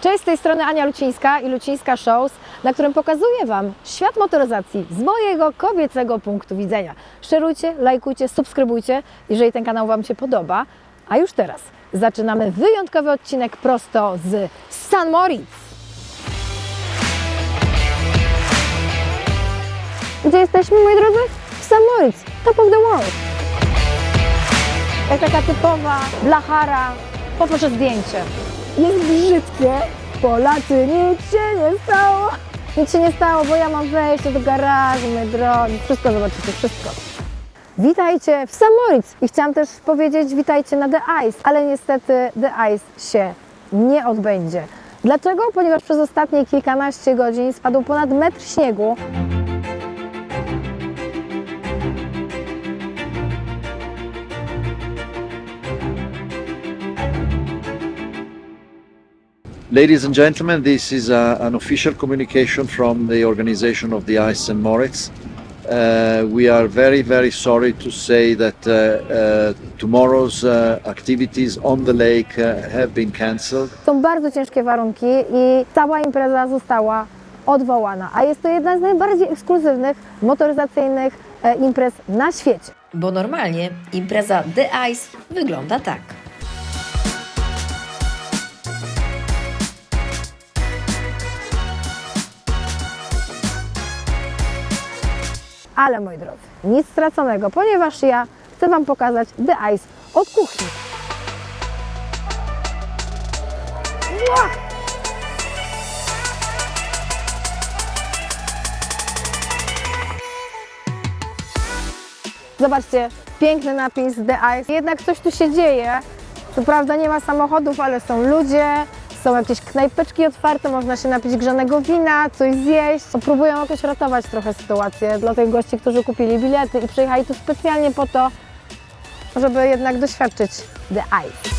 Cześć, z tej strony Ania Lucińska i Lucińska Shows, na którym pokazuję Wam świat motoryzacji z mojego kobiecego punktu widzenia. Szerujcie, lajkujcie, subskrybujcie, jeżeli ten kanał Wam się podoba. A już teraz zaczynamy wyjątkowy odcinek prosto z San Moritz. Gdzie jesteśmy, moi drodzy? W San Moritz, top of the world. Jak taka typowa blachara, poproszę zdjęcie. Jest brzydkie, Polacy, nic się nie stało. Nic się nie stało, bo ja mam wejście do garażu, my drogi, wszystko zobaczycie, wszystko. Witajcie w San Moritz i chciałam też powiedzieć witajcie na The Ice, ale niestety The Ice się nie odbędzie. Dlaczego? Ponieważ przez ostatnie kilkanaście godzin spadł ponad metr śniegu. Ladies and gentlemen, this is uh, an official communication from the organization of the Ice and Moritz. Uh, we are very, very sorry to say that uh, uh, tomorrow's uh, activities on the lake uh, have been cancelled. Są bardzo ciężkie warunki i cała impreza została odwołana, a jest to jedna z najbardziej ekskluzywnych motoryzacyjnych e, imprez na świecie. Bo normalnie impreza The Ice wygląda tak. Ale moi drodzy, nic straconego, ponieważ ja chcę Wam pokazać The Ice od kuchni. Zobaczcie, piękny napis The Ice. Jednak coś tu się dzieje. Co prawda nie ma samochodów, ale są ludzie, są jakieś knajpeczki otwarte, można się napić grzanego wina, coś zjeść. Próbują jakoś ratować trochę sytuację dla tych gości, którzy kupili bilety i przyjechali tu specjalnie po to, żeby jednak doświadczyć The Ice.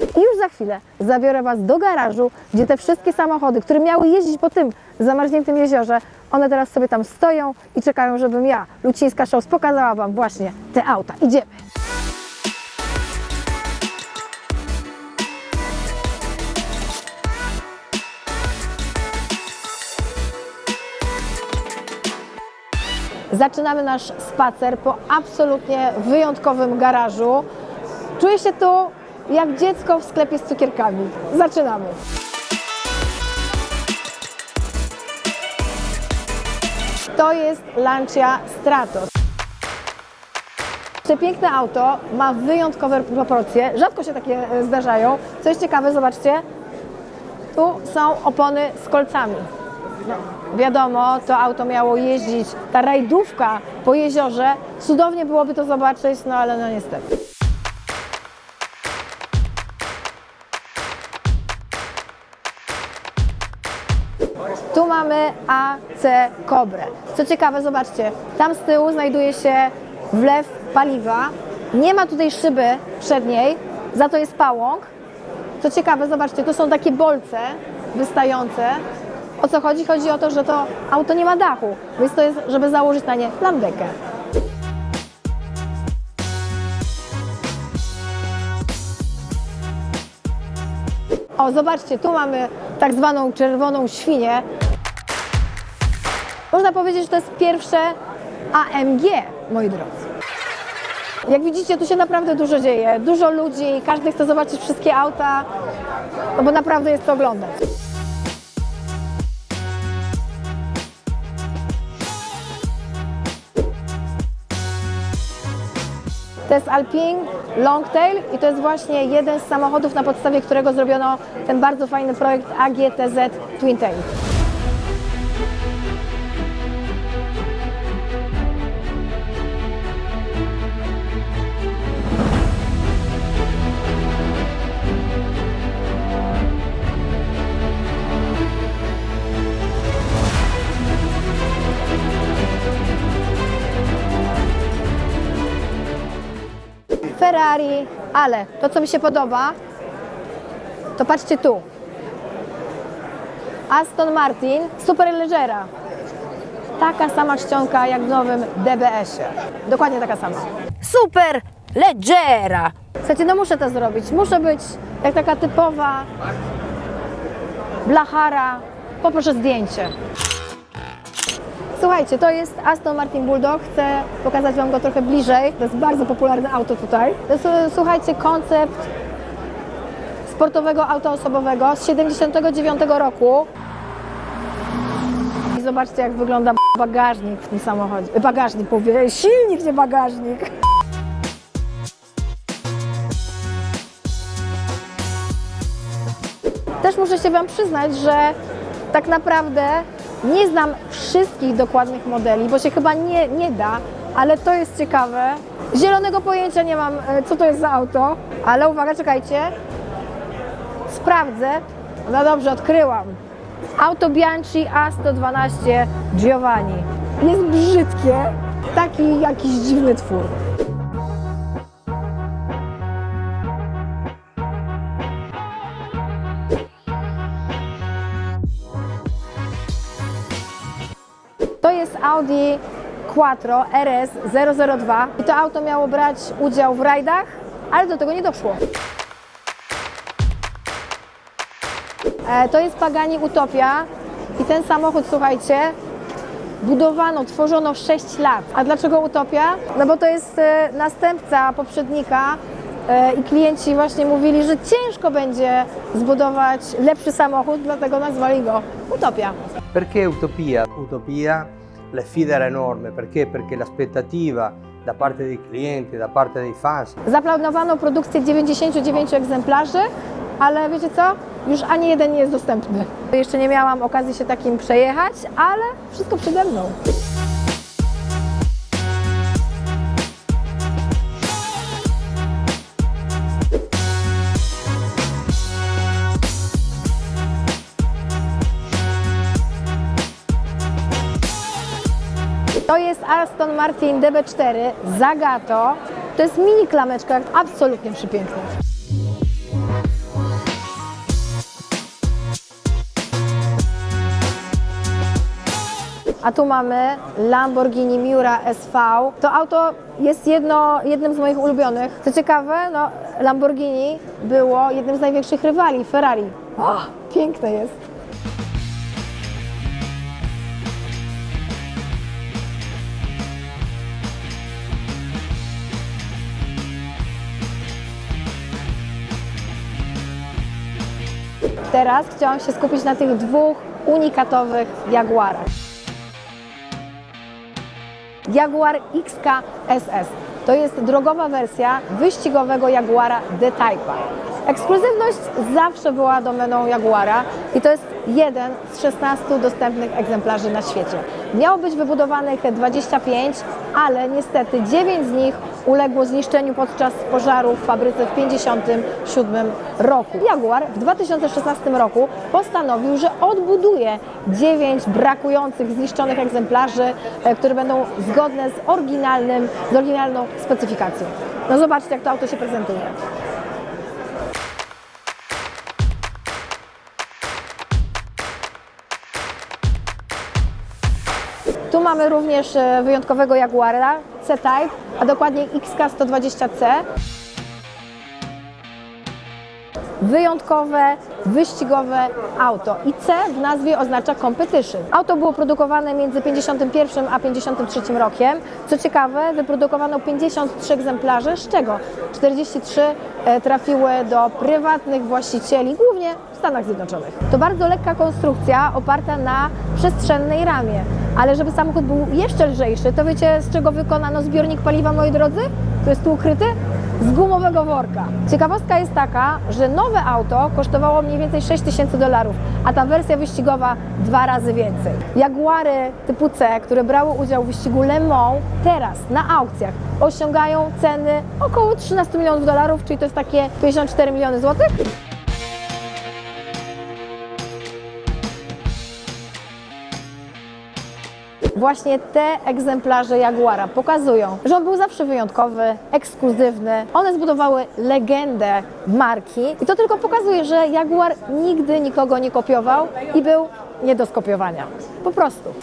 I już za chwilę zabiorę Was do garażu, gdzie te wszystkie samochody, które miały jeździć po tym zamarzniętym jeziorze, one teraz sobie tam stoją i czekają, żebym ja, Lucińska Shows, pokazała Wam właśnie te auta. Idziemy! Zaczynamy nasz spacer po absolutnie wyjątkowym garażu. Czuję się tu jak dziecko w sklepie z cukierkami. Zaczynamy. To jest Lancia Stratos. Przepiękne auto, ma wyjątkowe proporcje, rzadko się takie e, zdarzają. Co jest ciekawe, zobaczcie, tu są opony z kolcami. Wiadomo, to auto miało jeździć, ta rajdówka po jeziorze, cudownie byłoby to zobaczyć, no ale no niestety. Tu mamy AC Cobrę. Co ciekawe, zobaczcie, tam z tyłu znajduje się wlew paliwa. Nie ma tutaj szyby przedniej, za to jest pałąk. Co ciekawe, zobaczcie, tu są takie bolce wystające. O co chodzi? Chodzi o to, że to auto nie ma dachu, więc to jest, żeby założyć na nie landekę. O, zobaczcie, tu mamy tak zwaną czerwoną świnię. Można powiedzieć, że to jest pierwsze AMG, moi drodzy. Jak widzicie, tu się naprawdę dużo dzieje, dużo ludzi, każdy chce zobaczyć wszystkie auta, no bo naprawdę jest to oglądać. To jest Alpine Longtail i to jest właśnie jeden z samochodów, na podstawie którego zrobiono ten bardzo fajny projekt AGTZ Twintail. Ferrari, ale to co mi się podoba, to patrzcie tu. Aston Martin Superleggera. Taka sama czcionka jak w nowym DBS-ie. Dokładnie taka sama. Super Leggera. Słuchajcie, no muszę to zrobić. Muszę być jak taka typowa blachara. Poproszę zdjęcie. Słuchajcie, to jest Aston Martin Bulldog. Chcę pokazać Wam go trochę bliżej. To jest bardzo popularne auto tutaj. To jest, e, słuchajcie, koncept sportowego auta osobowego z 79 roku. I zobaczcie, jak wygląda bagażnik w tym samochodzie. E, Bagażnik, mówię, silnik, nie bagażnik. Też muszę się Wam przyznać, że tak naprawdę nie znam wszystkich dokładnych modeli, bo się chyba nie, nie da, ale to jest ciekawe. Zielonego pojęcia nie mam, e, co to jest za auto, ale uwaga, czekajcie. Sprawdzę. No dobrze, odkryłam. Auto Bianchi A112 Giovanni. Jest brzydkie, taki jakiś dziwny twór. Audi Quattro RS 002 i to auto miało brać udział w rajdach, ale do tego nie doszło. E, To jest Pagani Utopia i ten samochód, słuchajcie, budowano, tworzono 6 lat. A dlaczego Utopia? No bo to jest e, następca poprzednika e, i klienci właśnie mówili, że ciężko będzie zbudować lepszy samochód, dlatego nazwali go Utopia. Perché Utopia? Utopia, la sfida era enorme, perché? Perché l'aspettativa da parte dei clienti, da parte dei fans, Zaplanowano produkcję 99 egzemplarzy, ale wiecie co? Już ani jeden nie jest dostępny. Jeszcze nie miałam okazji się takim przejechać, ale wszystko przede mną. Aston Martin DB4 Zagato. To jest mini klameczka, absolutnie przepiękna. A tu mamy Lamborghini Miura SV. To auto jest jedno, jednym z moich ulubionych. Co ciekawe, no, Lamborghini było jednym z największych rywali Ferrari. O, piękne jest. Teraz chciałam się skupić na tych dwóch unikatowych Jaguarach. Jaguar XK SS. To jest drogowa wersja wyścigowego Jaguara D-Type'a. Ekskluzywność zawsze była domeną Jaguara i to jest jeden z 16 dostępnych egzemplarzy na świecie. Miało być wybudowanych 25, ale niestety 9 z nich uległo zniszczeniu podczas pożaru w fabryce w 1957 roku. Jaguar w 2016 roku postanowił, że odbuduje 9 brakujących, zniszczonych egzemplarzy, e, które będą zgodne z oryginalnym, z oryginalną specyfikacją. No zobaczcie, jak to auto się prezentuje. Tu mamy również e, wyjątkowego Jaguara C-Type, a dokładnie XK120C. Wyjątkowe, wyścigowe auto. I C w nazwie oznacza competition. Auto było produkowane między 51 a 53 rokiem. Co ciekawe, wyprodukowano 53 egzemplarze, z czego 43 e, trafiły do prywatnych właścicieli, głównie w Stanach Zjednoczonych. To bardzo lekka konstrukcja oparta na przestrzennej ramie. Ale żeby samochód był jeszcze lżejszy, to wiecie z czego wykonano zbiornik paliwa, moi drodzy? To jest tu ukryty? Z gumowego worka. Ciekawostka jest taka, że nowe auto kosztowało mniej więcej 6 tysięcy dolarów, a ta wersja wyścigowa dwa razy więcej. Jaguary typu C, które brały udział w wyścigu Le Mans, teraz na aukcjach osiągają ceny około 13 milionów dolarów, czyli to jest takie 54 miliony złotych. Właśnie te egzemplarze Jaguara pokazują, że on był zawsze wyjątkowy, ekskluzywny. One zbudowały legendę marki i to tylko pokazuje, że Jaguar nigdy nikogo nie kopiował i był nie do skopiowania. Po prostu.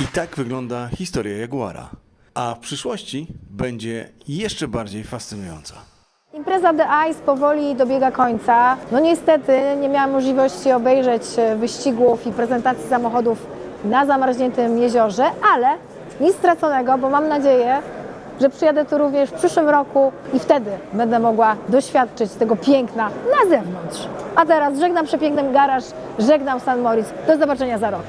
I tak wygląda historia Jaguara. A w przyszłości będzie jeszcze bardziej fascynująca. Impreza The Ice powoli dobiega końca. No niestety nie miałam możliwości obejrzeć e, wyścigów i prezentacji samochodów na zamarzniętym jeziorze, ale nic straconego, bo mam nadzieję, że przyjadę tu również w przyszłym roku i wtedy będę mogła doświadczyć tego piękna na zewnątrz. A teraz żegnam przepiękny garaż, żegnam San Moritz. Do zobaczenia za rok.